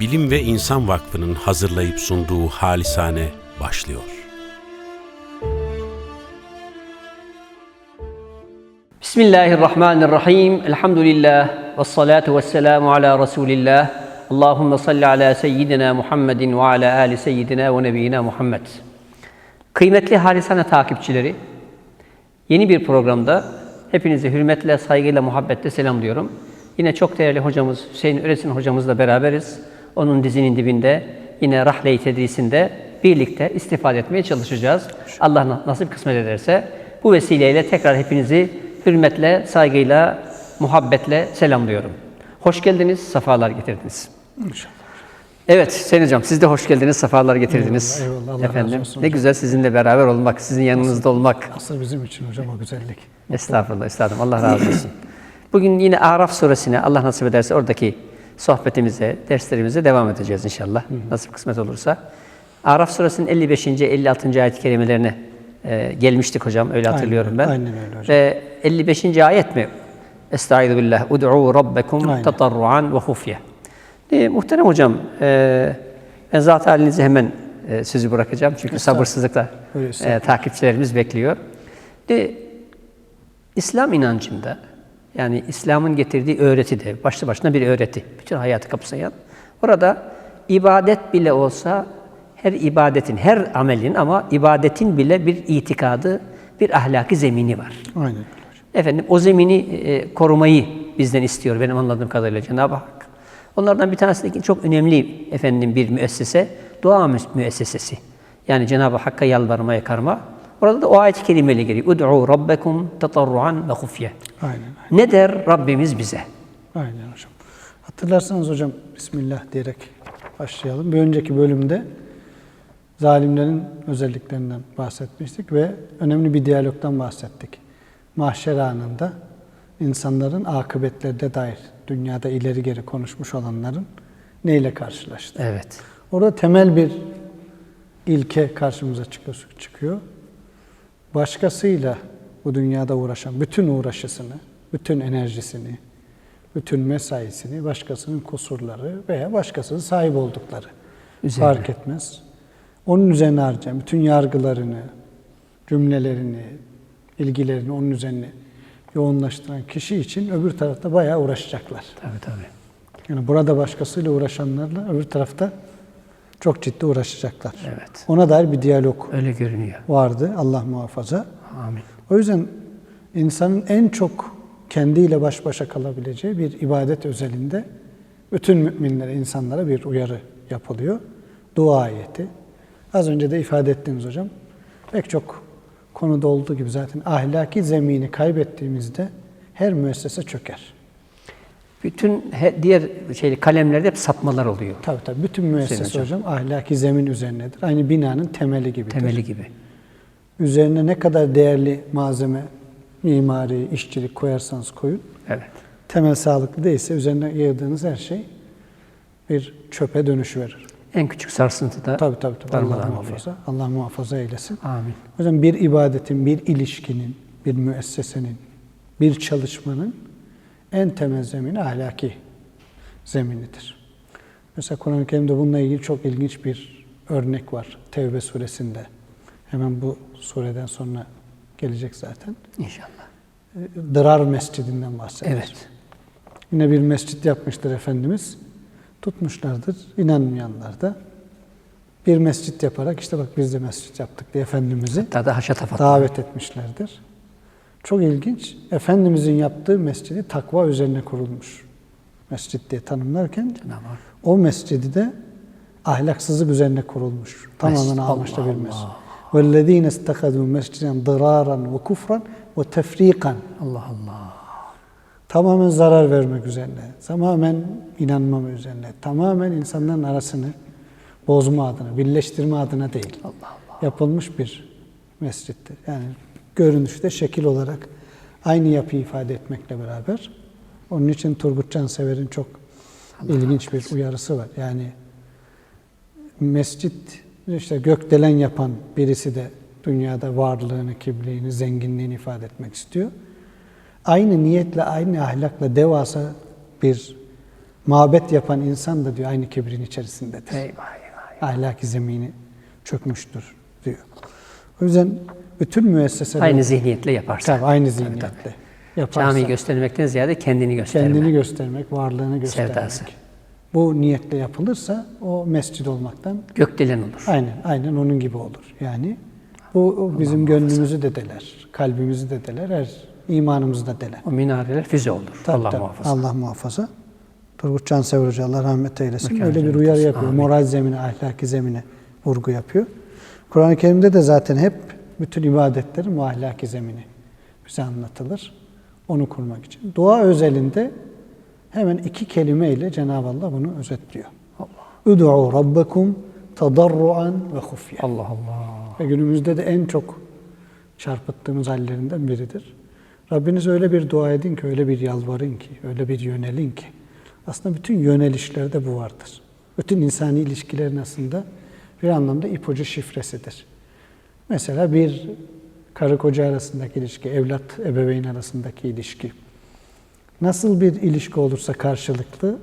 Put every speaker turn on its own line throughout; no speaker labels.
Bilim ve İnsan Vakfı'nın hazırlayıp sunduğu Halisane başlıyor.
Bismillahirrahmanirrahim. Elhamdülillah. Ve salatu ve selamu ala Resulillah. Allahümme salli ala seyyidina Muhammedin ve ala ali seyyidina ve nebiyyina Muhammed. Kıymetli Halisane takipçileri, yeni bir programda hepinizi hürmetle, saygıyla, muhabbetle selamlıyorum. Yine çok değerli hocamız Hüseyin Öresin hocamızla beraberiz. Onun dizinin dibinde yine Rahle-i Tedrisinde birlikte istifade etmeye çalışacağız. Allah na- nasip kısmet ederse bu vesileyle tekrar hepinizi hürmetle, saygıyla, muhabbetle selamlıyorum. Hoş geldiniz, sefalar getirdiniz.
İnşallah.
Evet Sayın Hocam siz de hoş geldiniz, sefalar getirdiniz.
Eyvallah, eyvallah. Allah razı
Efendim
olsun
ne güzel sizinle beraber olmak, sizin yanınızda olmak.
Asıl bizim için hocam o güzellik.
Estağfurullah, estağfurullah. Allah razı olsun. Bugün yine Araf suresine Allah nasip ederse oradaki sohbetimize, derslerimize devam edeceğiz inşallah. Nasip kısmet olursa. Araf suresinin 55. 56. ayet-i kerimelerine e, gelmiştik hocam. Öyle hatırlıyorum ben.
aynen öyle hocam.
Ve 55. ayet mi? Estaizu billah. Ud'u rabbekum
Aynen.
tatarruan ve hufye. E, muhterem hocam, e, ben zat halinizi hemen e, sözü bırakacağım. Çünkü sabırsızlıkla e, takipçilerimiz bekliyor. De, İslam inancında yani İslam'ın getirdiği öğreti de başlı başına bir öğreti. Bütün hayatı kapsayan. Orada ibadet bile olsa her ibadetin, her amelin ama ibadetin bile bir itikadı, bir ahlaki zemini var.
Aynen.
Efendim o zemini e, korumayı bizden istiyor benim anladığım kadarıyla Cenab-ı Hak. Onlardan bir tanesi de çok önemli efendim bir müessese, dua mü- müessesesi. Yani Cenab-ı Hakk'a yalvarma, yakarma. Orada da o ayet-i kerimeyle geliyor. Ud'u rabbekum tatarruan ve hufye.
Aynen.
Ne der Rabbimiz bize?
Aynen hocam. Hatırlarsanız hocam Bismillah diyerek başlayalım. Bir önceki bölümde zalimlerin özelliklerinden bahsetmiştik ve önemli bir diyalogdan bahsettik. Mahşer anında insanların akıbetlerine dair dünyada ileri geri konuşmuş olanların neyle karşılaştı?
Evet.
Orada temel bir ilke karşımıza çıkıyor. çıkıyor. Başkasıyla bu dünyada uğraşan bütün uğraşısını, bütün enerjisini, bütün mesaisini başkasının kusurları veya başkasının sahip oldukları
Üzerine.
fark etmez. Onun üzerine harcayan bütün yargılarını, cümlelerini, ilgilerini onun üzerine yoğunlaştıran kişi için öbür tarafta bayağı uğraşacaklar.
Tabii tabii.
Yani burada başkasıyla uğraşanlarla öbür tarafta çok ciddi uğraşacaklar.
Evet.
Ona dair bir diyalog
Öyle görünüyor.
vardı Allah muhafaza.
Amin.
O yüzden insanın en çok kendiyle baş başa kalabileceği bir ibadet özelinde bütün müminlere, insanlara bir uyarı yapılıyor. Dua ayeti. Az önce de ifade ettiğimiz hocam. Pek çok konuda olduğu gibi zaten ahlaki zemini kaybettiğimizde her müessese çöker.
Bütün he- diğer şey kalemlerde hep sapmalar oluyor.
Tabii tabii. Bütün müessese
hocam.
hocam. ahlaki zemin üzerinedir. Aynı binanın temeli gibidir.
Temeli gibi.
Üzerine ne kadar değerli malzeme, mimari, işçilik koyarsanız koyun.
Evet.
Temel sağlıklı değilse üzerine yığdığınız her şey bir çöpe dönüşüverir.
En küçük sarsıntıda
Tabii tabii. tabii. Allah
darmadağın oluyor.
muhafaza. Allah muhafaza eylesin.
Amin.
O yüzden bir ibadetin, bir ilişkinin, bir müessesenin, bir çalışmanın en temel zemini ahlaki zeminidir. Mesela Kur'an-ı Kerim'de bununla ilgili çok ilginç bir örnek var Tevbe suresinde. Hemen bu sureden sonra gelecek zaten.
İnşallah.
E, Dırar mescidinden bahsediyor.
Evet.
Yine bir mescit yapmıştır Efendimiz. Tutmuşlardır inanmayanlar da. Bir mescit yaparak işte bak biz de mescit yaptık diye Efendimiz'i
Hatta da haşatafat.
davet etmişlerdir. Çok ilginç. Efendimizin yaptığı mescidi takva üzerine kurulmuş. Mescit diye tanımlarken o mescidi de ahlaksızlık üzerine kurulmuş. Tamamen
Allah
bir mescid.
Allah.
وَالَّذ۪ينَ اسْتَخَذُوا مَسْجِدًا ضِرَارًا وَكُفْرًا وَتَفْر۪يقًا
Allah Allah.
Tamamen zarar vermek üzerine, tamamen inanmama üzerine, tamamen insanların arasını bozma adına, birleştirme adına değil.
Allah Allah.
Yapılmış bir mescittir. Yani görünüşte şekil olarak aynı yapıyı ifade etmekle beraber. Onun için Turgut Cansever'in çok ilginç bir uyarısı var. Yani mescit işte gökdelen yapan birisi de dünyada varlığını, kibriğini, zenginliğini ifade etmek istiyor. Aynı niyetle, aynı ahlakla devasa bir mabet yapan insan da diyor aynı kibrin içerisindedir.
Eyvah eyvah.
Ahlaki zemini çökmüştür diyor. O yüzden bütün müesseseler
Aynı zihniyetle yaparsa.
tabii aynı zihniyetle yaparsa
Camiyi göstermekten ziyade kendini göstermek.
kendini göstermek, varlığını göstermek.
Sevdası.
Bu niyetle yapılırsa o mescid olmaktan
Gökdelen olur.
aynen aynen onun gibi olur. Yani bu bizim gönlümüzü de deler, kalbimizi de deler, her imanımızı da deler.
O minareler füze olur.
Tabii,
Allah
tabii.
muhafaza.
Allah muhafaza. Turgut Cansever Hoca Allah rahmet eylesin.
Mekanı
Öyle bir uyarı yapıyor.
Amin.
Moral zemine, ahlaki zemine vurgu yapıyor. Kur'an-ı Kerim'de de zaten hep bütün ibadetlerin bu ahlaki zemini bize anlatılır. Onu kurmak için. Dua özelinde hemen iki kelimeyle Cenab-ı Allah bunu özetliyor. Ud'u rabbekum tadarruan ve hufye.
Allah Allah.
Ve günümüzde de en çok çarpıttığımız hallerinden biridir. Rabbiniz öyle bir dua edin ki, öyle bir yalvarın ki, öyle bir yönelin ki. Aslında bütün yönelişlerde bu vardır. Bütün insani ilişkilerin aslında bir anlamda ipucu şifresidir. Mesela bir karı koca arasındaki ilişki, evlat ebeveyn arasındaki ilişki. Nasıl bir ilişki olursa karşılıklı,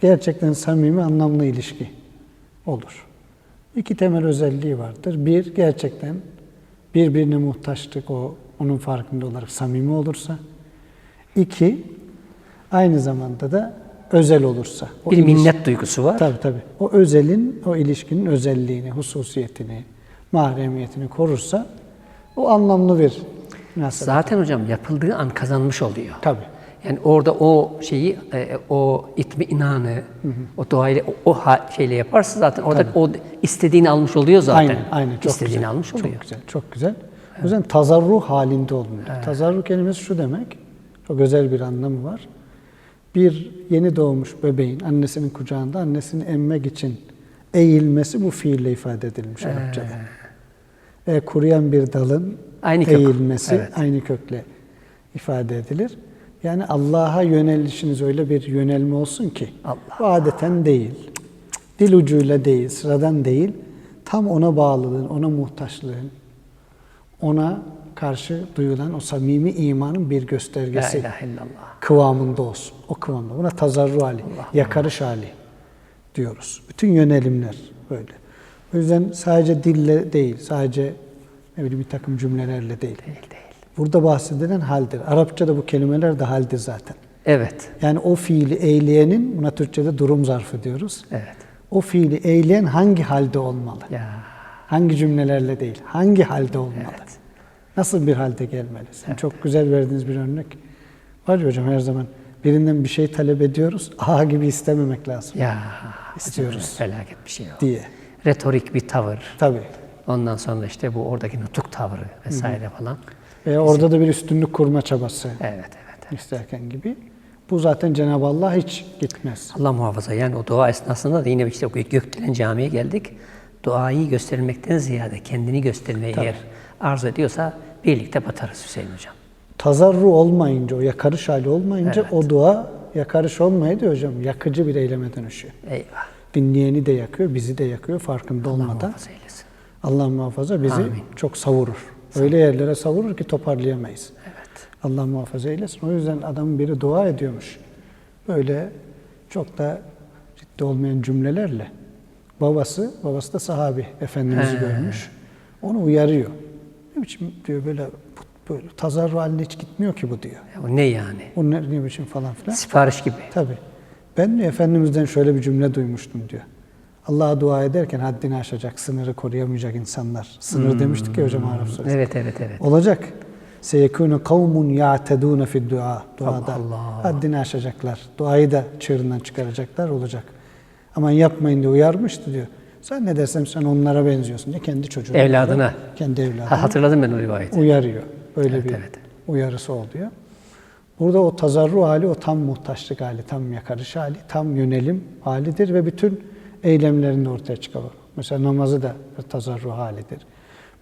gerçekten samimi, anlamlı ilişki olur. İki temel özelliği vardır. Bir, gerçekten birbirine muhtaçlık, o onun farkında olarak samimi olursa. İki, aynı zamanda da özel olursa. O
Bir
ilişki-
minnet duygusu var.
Tabii tabii. O özelin, o ilişkinin özelliğini, hususiyetini, mahremiyetini korursa o anlamlı bir münasebet.
Zaten hocam yapıldığı an kazanmış oluyor.
Tabii.
Yani orada o şeyi, e, o itminanı, o doğayla, o, o şeyle yaparsa zaten orada o istediğini almış oluyor zaten.
Aynen, aynen. Çok
İstediğini
güzel.
almış oluyor.
Çok güzel, çok güzel. O yüzden tazarruh halinde olmuyor. Tazarruh kelimesi şu demek, çok özel bir anlamı var. Bir yeni doğmuş bebeğin annesinin kucağında annesini emmek için eğilmesi bu fiille ifade edilmiş Arapçada. Ve kuruyan bir dalın
Aynı kök.
eğilmesi
Evet.
aynı kökle ifade edilir. Yani Allah'a yönelişiniz öyle bir yönelme olsun ki
Allah.
bu adeten değil, dil ucuyla değil, sıradan değil, tam ona bağlılığın, ona muhtaçlığın, ona karşı duyulan o samimi imanın bir
La
göstergesi
ilahe illallah.
kıvamında olsun. O kıvamda. Buna tazarru hali, yakarış hali diyoruz. Bütün yönelimler böyle. O yüzden sadece dille değil, sadece ne bileyim bir takım cümlelerle değil.
Değil değil.
Burada bahsedilen haldir. Arapçada bu kelimeler de haldir zaten.
Evet.
Yani o fiili eyleyenin, buna Türkçe'de durum zarfı diyoruz.
Evet.
O fiili eyleyen hangi halde olmalı?
Ya.
Hangi cümlelerle değil, hangi halde olmalı?
Evet.
Nasıl bir halde gelmeli? Sen çok güzel verdiğiniz bir örnek var ya hocam her zaman. Birinden bir şey talep ediyoruz, aha gibi istememek lazım
Ya.
İstiyoruz.
Felaket bir şey o.
diye.
Retorik bir tavır.
Tabii.
Ondan sonra işte bu oradaki nutuk tavrı vesaire falan.
Veya orada da bir üstünlük kurma çabası
Evet evet.
isterken gibi. Bu zaten Cenab-ı Allah hiç gitmez.
Allah muhafaza yani o dua esnasında da yine işte Gökdelen Camii'ye geldik. Duayı göstermekten ziyade kendini göstermeyi eğer arzu ediyorsa birlikte batarız Hüseyin Hocam.
Tazarru olmayınca, o yakarış hali olmayınca
Evet.
o dua yakarış olmayınca hocam yakıcı bir eyleme dönüşüyor.
Eyvah.
Dinleyeni de yakıyor, bizi de yakıyor farkında
Allah
olmadan.
muhafaza eylesin.
Allah muhafaza bizi
Amin.
çok savurur. Öyle yerlere savurur ki toparlayamayız.
Evet.
Allah muhafaza eylesin. O yüzden adamın biri dua ediyormuş. Böyle çok da ciddi olmayan cümlelerle. Babası, babası da sahabi. Efendimiz'i
He.
görmüş. Onu uyarıyor. Ne biçim diyor böyle böyle tazarru haline hiç gitmiyor ki bu diyor.
Ya o ne yani?
O ne, ne biçim falan filan.
Sipariş gibi.
Tabii. Ben de Efendimiz'den şöyle bir cümle duymuştum diyor. Allah'a dua ederken haddini aşacak, sınırı koruyamayacak insanlar. Sınır demiştik ya hocam Arap suresi.
Evet evet evet.
Olacak. Seyekûne kavmun ya'tedûne fid dua. Duada.
Allah.
Haddini aşacaklar. Duayı da çığırından çıkaracaklar olacak. Aman yapmayın diye uyarmıştı diyor. Sen ne dersem sen onlara benziyorsun diye kendi çocuğuna.
Evladına.
Kendi evladına
Ha, hatırladım ben o rivayeti.
uyarıyor. Böyle
Evet,
bir
evet.
uyarısı oluyor. Burada o tazarru hali, o tam muhtaçlık hali, tam yakarış hali, tam yönelim halidir ve bütün eylemlerinde ortaya çıkar. Mesela namazı da bir tazarru halidir.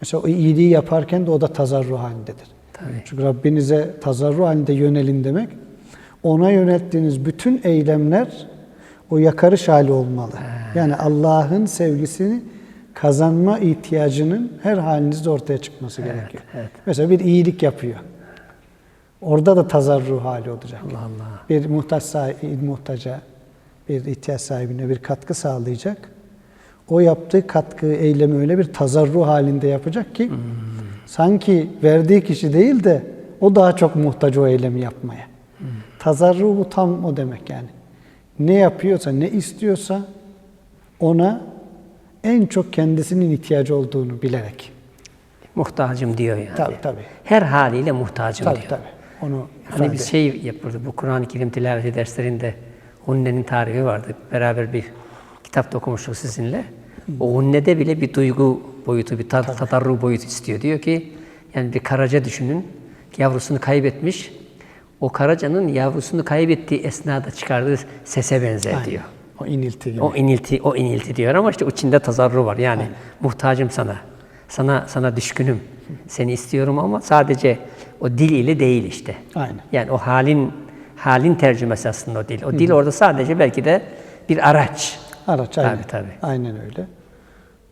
Mesela o iyiliği yaparken de o da tazarru halindedir.
Tabii.
Çünkü Rabbinize tazarru halinde yönelin demek, ona yönelttiğiniz bütün eylemler o yakarış hali olmalı. Yani Allah'ın sevgisini kazanma ihtiyacının her halinizde ortaya çıkması gerekiyor.
evet.
Mesela bir iyilik yapıyor. Orada da tazarru hali olacak.
Allah Allah.
Bir muhtaç sahibi, muhtaca bir ihtiyaç sahibine bir katkı sağlayacak. O yaptığı katkı, eylemi öyle bir tazarru halinde yapacak ki sanki verdiği kişi değil de o daha çok muhtaç o eylemi yapmaya. Tazarru bu tam o demek yani. Ne yapıyorsa, ne istiyorsa ona en çok kendisinin ihtiyacı olduğunu bilerek.
Muhtacım diyor yani.
Tabii tabii.
Her haliyle muhtacım
Tabii
diyor.
tabii. Onu
Hani biz şey yapırdık, bu Kur'an-ı Kerim tilaveti derslerinde hunnenin tarifi vardı. Beraber bir kitap okumuştuk sizinle. O hunnede bile bir duygu boyutu, bir tat, tatarru boyutu istiyor. Diyor ki, yani bir karaca düşünün, yavrusunu kaybetmiş. O karacanın yavrusunu kaybettiği esnada çıkardığı sese benzer
Aynen.
diyor.
O inilti gibi.
O inilti, o inilti diyor ama işte içinde tazarru var. Yani muhtacım sana. Sana sana düşkünüm. Seni istiyorum ama sadece o dil ile değil işte.
Aynen.
Yani o halin halin tercümesi aslında o dil. O dil orada sadece belki de bir araç.
Araç
Tabii,
aynen.
tabii.
Aynen öyle.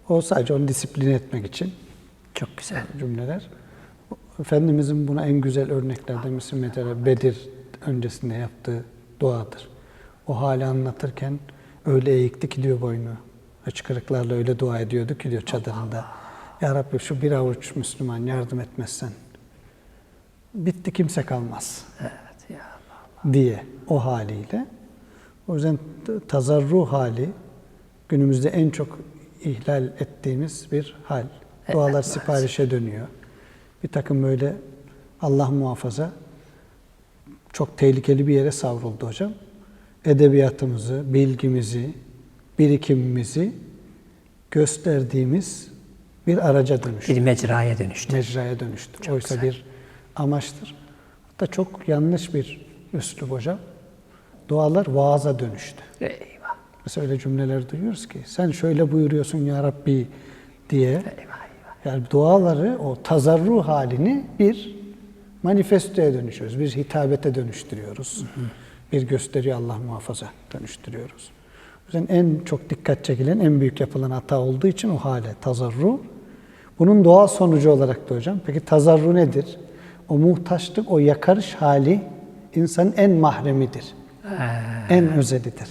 O sadece onu disipline etmek için
Çok güzel.
cümleler. Efendimizin buna en güzel örneklerden birisi mesela Bedir öncesinde yaptığı duadır. O hali anlatırken öyle eğikti ki diyor boynu. Hıçkırıklarla öyle dua ediyordu ki diyor çadırında. Ya Rabbi şu bir avuç Müslüman yardım etmezsen bitti kimse kalmaz
Evet.
Diye o haliyle. O yüzden tazarru hali günümüzde en çok ihlal ettiğimiz bir hal. Dualar siparişe dönüyor. Bir takım böyle Allah muhafaza çok tehlikeli bir yere savruldu hocam. Edebiyatımızı, bilgimizi, birikimimizi gösterdiğimiz bir araca dönüştü
Bir mecraya dönüştü.
mecraya dönüştü. Oysa
güzel.
bir amaçtır. Hatta çok yanlış bir üslup hocam. Dualar vaaza dönüştü.
Eyvah.
Mesela öyle cümleler duyuyoruz ki sen şöyle buyuruyorsun ya Rabbi diye.
Eyvah eyvah.
Yani duaları o tazarru halini bir manifestoya dönüşüyoruz. Bir hitabete dönüştürüyoruz. Bir gösteriyor Allah muhafaza dönüştürüyoruz. O yüzden en çok dikkat çekilen, en büyük yapılan hata olduğu için o hale tazarru. Bunun doğal sonucu olarak da hocam. Peki tazarru nedir? O muhtaçlık, o yakarış hali insanın en mahremidir. En özelidir.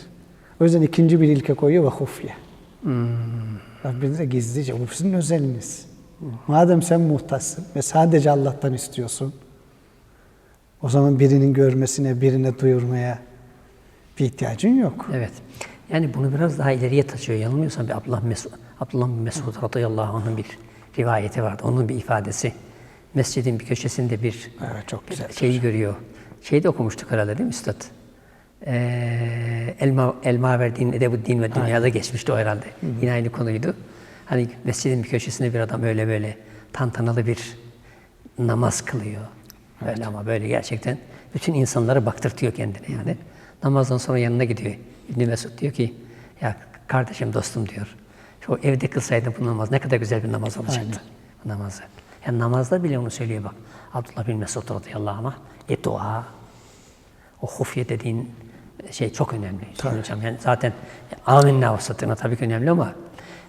O yüzden ikinci bir ilke koyuyor ve hufye. Rabbinize gizlice. Bu sizin özeliniz. Madem sen muhtaçsın ve sadece Allah'tan istiyorsun, o zaman birinin görmesine, birine duyurmaya bir ihtiyacın yok.
Evet. Yani bunu biraz daha ileriye taşıyor. Yanılmıyorsam bir Abdullah Mesud, Abdullah Mesud radıyallahu anh'ın bir rivayeti vardı. Onun bir ifadesi. Mescidin bir köşesinde bir
Evet, çok güzel.
şeyi görüyor. Şeyi de okumuştuk herhalde değil mi Üstad? Ee, Elma, Elma verdiğin Edebuddin ve dünyada geçmişti o herhalde. Yine aynı konuydu. Hani mescidin bir köşesinde bir adam öyle böyle tantanalı bir namaz kılıyor. Böyle ama böyle gerçekten bütün insanları baktırtıyor kendine yani. Namazdan sonra yanına gidiyor. İbn Mesud diyor ki ya kardeşim dostum diyor. Şu evde kılsaydı bu namaz ne kadar güzel bir namaz olacaktı. Bu namazı. Yani namazda bile onu söylüyor bak. Abdullah bin Mesud radıyallahu anh. E dua. O hufye dediğin şey çok önemli. Hüseyin Hocam. Yani zaten amenna vasatına tabii ki önemli ama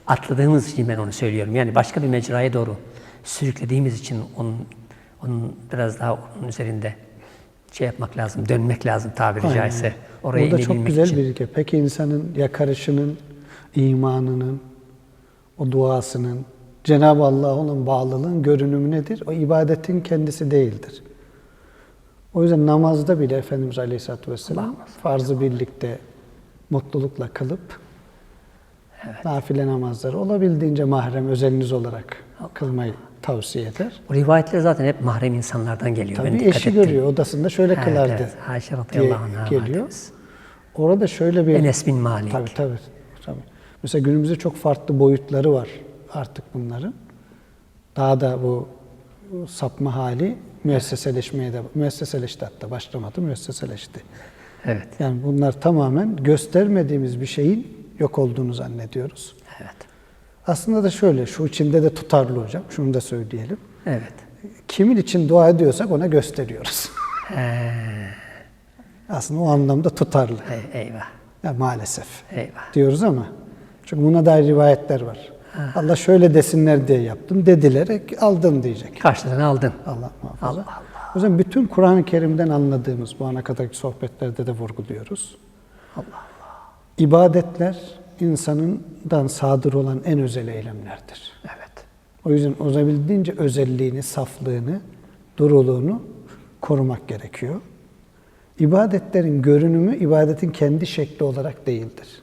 atladığımız için ben onu söylüyorum. Yani başka bir mecraya doğru sürüklediğimiz için onun, onun biraz daha onun üzerinde şey yapmak lazım, dönmek lazım tabiri
Aynen.
caizse. Oraya
Burada çok güzel
için.
bir ilke. Peki insanın yakarışının, imanının, o duasının, Cenab-ı Allah'a olan bağlılığın görünümü nedir? O ibadetin kendisi değildir. O yüzden namazda bile Efendimiz Aleyhisselatü Vesselam farzı birlikte mutlulukla kılıp nafile namazları olabildiğince mahrem özeliniz olarak kılmayı tavsiye eder.
Bu rivayetler zaten hep mahrem insanlardan geliyor. ben
Tabii
dikkat
eşi
ettim.
görüyor odasında şöyle
Evet,
kılardı
evet. Ayşe
diye geliyor. Orada şöyle bir
Enes bin Malik.
Tabii tabii. tabii. Mesela günümüzde çok farklı boyutları var artık bunların. Daha da bu sapma hali müesseseleşmeye de müesseseleşti hatta başlamadı müesseseleşti.
Evet.
Yani bunlar tamamen göstermediğimiz bir şeyin yok olduğunu zannediyoruz.
Evet.
Aslında da şöyle, şu içinde de tutarlı hocam, şunu da söyleyelim.
Evet.
Kimin için dua ediyorsak ona gösteriyoruz. Aslında o anlamda tutarlı.
Ey- eyvah.
Ya maalesef.
Eyvah.
diyoruz ama çünkü buna dair rivayetler var. Allah şöyle desinler diye yaptım dediler e, aldım diyecek.
Karşılığını aldın.
Allah muhafaza.
Allah
O yüzden bütün Kur'an-ı Kerim'den anladığımız bu ana kadarki sohbetlerde de vurguluyoruz.
Allah
ibadetler insanından sadır olan en özel eylemlerdir.
Evet.
O yüzden olabildiğince özelliğini, saflığını, duruluğunu korumak gerekiyor. İbadetlerin görünümü ibadetin kendi şekli olarak değildir.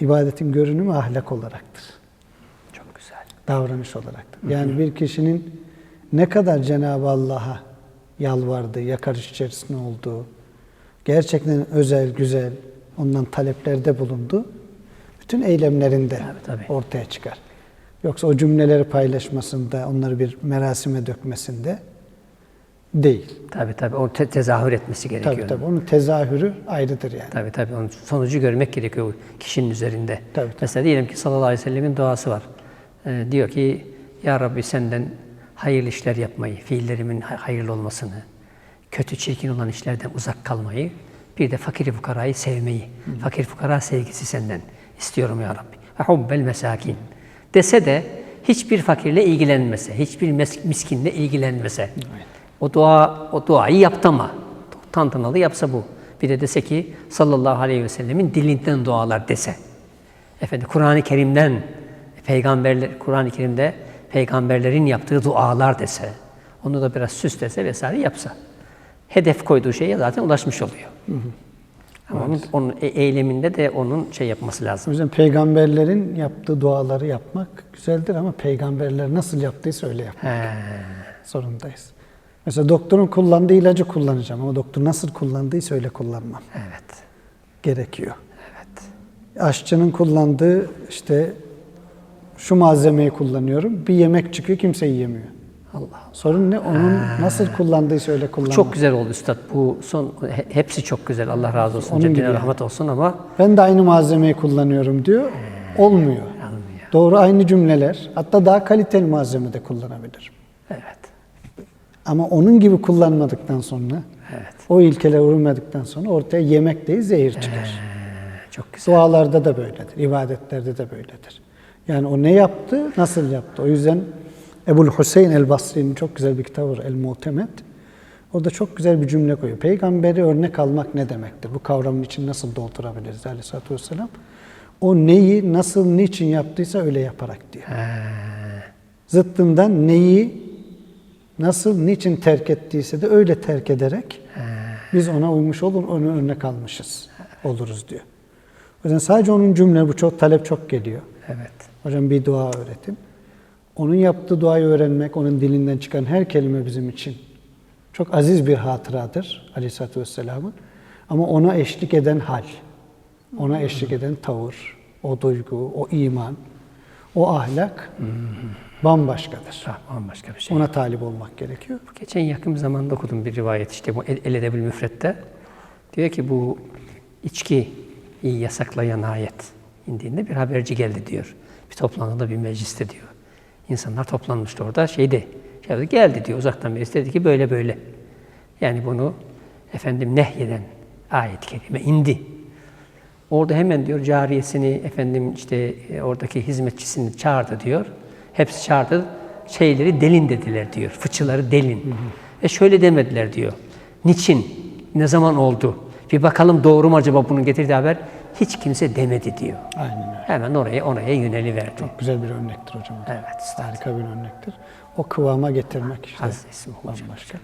İbadetin görünümü ahlak olaraktır.
Çok güzel.
Davranış olaraktır. Yani bir kişinin ne kadar Cenab-ı Allah'a yalvardığı, yakarış içerisinde olduğu, gerçekten özel, güzel, ondan taleplerde bulunduğu bütün eylemlerinde
Tabii, tabii.
ortaya çıkar. Yoksa o cümleleri paylaşmasında, onları bir merasime dökmesinde değil.
Tabii tabii. O te- tezahür etmesi gerekiyor.
Tabii tabii. Onun tezahürü ayrıdır yani.
Tabii tabii. Onun sonucu görmek gerekiyor o kişinin üzerinde.
Tabii, tabii.
Mesela diyelim ki sallallahu aleyhi ve sellemin duası var. Ee, diyor ki Ya Rabbi senden hayırlı işler yapmayı, fiillerimin hay- hayırlı olmasını, kötü çirkin olan işlerden uzak kalmayı, bir de fakir fukarayı sevmeyi, fakir fukara sevgisi senden istiyorum ya Rabbi. Ve hubbel mesakin. Dese de hiçbir fakirle ilgilenmese, hiçbir miskinle ilgilenmese. O dua o duayı yaptı ama tantanalı yapsa bu. Bir de dese ki sallallahu aleyhi ve sellemin dilinden dualar dese. Efendim Kur'an-ı Kerim'den peygamberler Kur'an-ı Kerim'de peygamberlerin yaptığı dualar dese. Onu da biraz süslese vesaire yapsa. Hedef koyduğu şeye zaten ulaşmış oluyor. Ama onun, onun e- eyleminde de onun şey yapması
O
lazım.
yüzden peygamberlerin yaptığı duaları yapmak güzeldir ama peygamberler nasıl yaptıysa öyle yapmak
He,
zorundayız. Mesela doktorun kullandığı ilacı kullanacağım ama doktor nasıl kullandıysa öyle kullanmam
evet.
gerekiyor.
Evet.
Aşçının kullandığı işte şu malzemeyi kullanıyorum. Bir yemek çıkıyor kimse yiyemiyor.
Allah.
Sorun ne? Onun nasıl kullandıysa öyle kullanmak.
Çok güzel oldu üstad. Bu son he- hepsi çok güzel. Allah razı olsun.
Onun
Cebine rahmet olsun ama
Ben de aynı malzemeyi kullanıyorum diyor. Olmuyor.
Olmuyor.
Doğru aynı cümleler. Hatta daha kaliteli malzeme de kullanabilir.
evet.
Ama onun gibi kullanmadıktan sonra,
Evet.
o ilkelere uymadıktan sonra ortaya yemek değil zehir çıkar.
Çok güzel.
Dualarda da böyledir, ibadetlerde de böyledir. Yani o ne yaptı, nasıl yaptı? O yüzden Ebu'l Hüseyin el-Basri'nin çok güzel bir kitabı var, El-Muhtemet. Orada çok güzel bir cümle koyuyor. Peygamberi örnek almak ne demektir? Bu kavramın için nasıl doldurabiliriz aleyhissalatü vesselam? O neyi, nasıl, niçin yaptıysa öyle yaparak diyor. Zıttından neyi, nasıl, niçin terk ettiyse de öyle terk ederek biz ona uymuş olur, onu örnek almışız oluruz diyor. O yüzden sadece onun cümle, bu çok talep çok geliyor.
Evet.
Hocam bir dua öğretin. Onun yaptığı duayı öğrenmek, onun dilinden çıkan her kelime bizim için çok aziz bir hatıradır Aleyhisselatü Vesselam'ın. Ama ona eşlik eden hal, ona eşlik eden tavır, o duygu, o iman, o ahlak bambaşkadır.
Ah, bambaşka bir şey.
Ona talip olmak gerekiyor.
Geçen yakın bir zamanda okudum bir rivayet işte bu El, El Edebül Müfret'te. Diyor ki bu içki yasaklayan ayet indiğinde bir haberci geldi diyor. Bir toplantıda bir mecliste diyor. İnsanlar toplanmıştı orada şeyde. Şey geldi diyor uzaktan birisi dedi ki böyle böyle. Yani bunu efendim nehyeden ayet-i kerime indi. Orada hemen diyor cariyesini efendim işte e, oradaki hizmetçisini çağırdı diyor. Hepsi çağırdı. Şeyleri delin dediler diyor. Fıçıları delin. Ve şöyle demediler diyor. Niçin? Ne zaman oldu? Bir bakalım doğru mu acaba bunun getirdiği haber? Hiç kimse demedi diyor.
Aynen öyle.
Hemen oraya oraya yöneliverdi.
Çok güzel bir örnektir hocam.
Evet.
Harika bir örnektir. O kıvama getirmek işte.
Aziz ismi
bambaşka.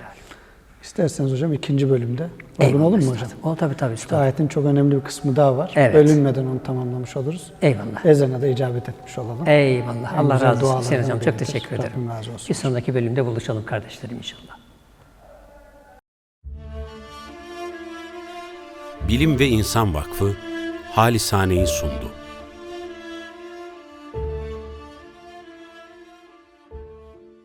İsterseniz hocam ikinci bölümde. Uygun olur mu hocam?
O tabii tabii üstad.
Ayetin çok önemli bir kısmı daha var.
Evet.
Bölünmeden onu tamamlamış oluruz.
Eyvallah.
Ezana da icabet etmiş olalım.
Eyvallah.
En
Allah razı olsun. Hüseyin Hocam çok teşekkür ederim.
Rabbim razı olsun.
Bir sonraki bölümde buluşalım kardeşlerim inşallah.
Bilim ve İnsan Vakfı Halisane'yi sundu.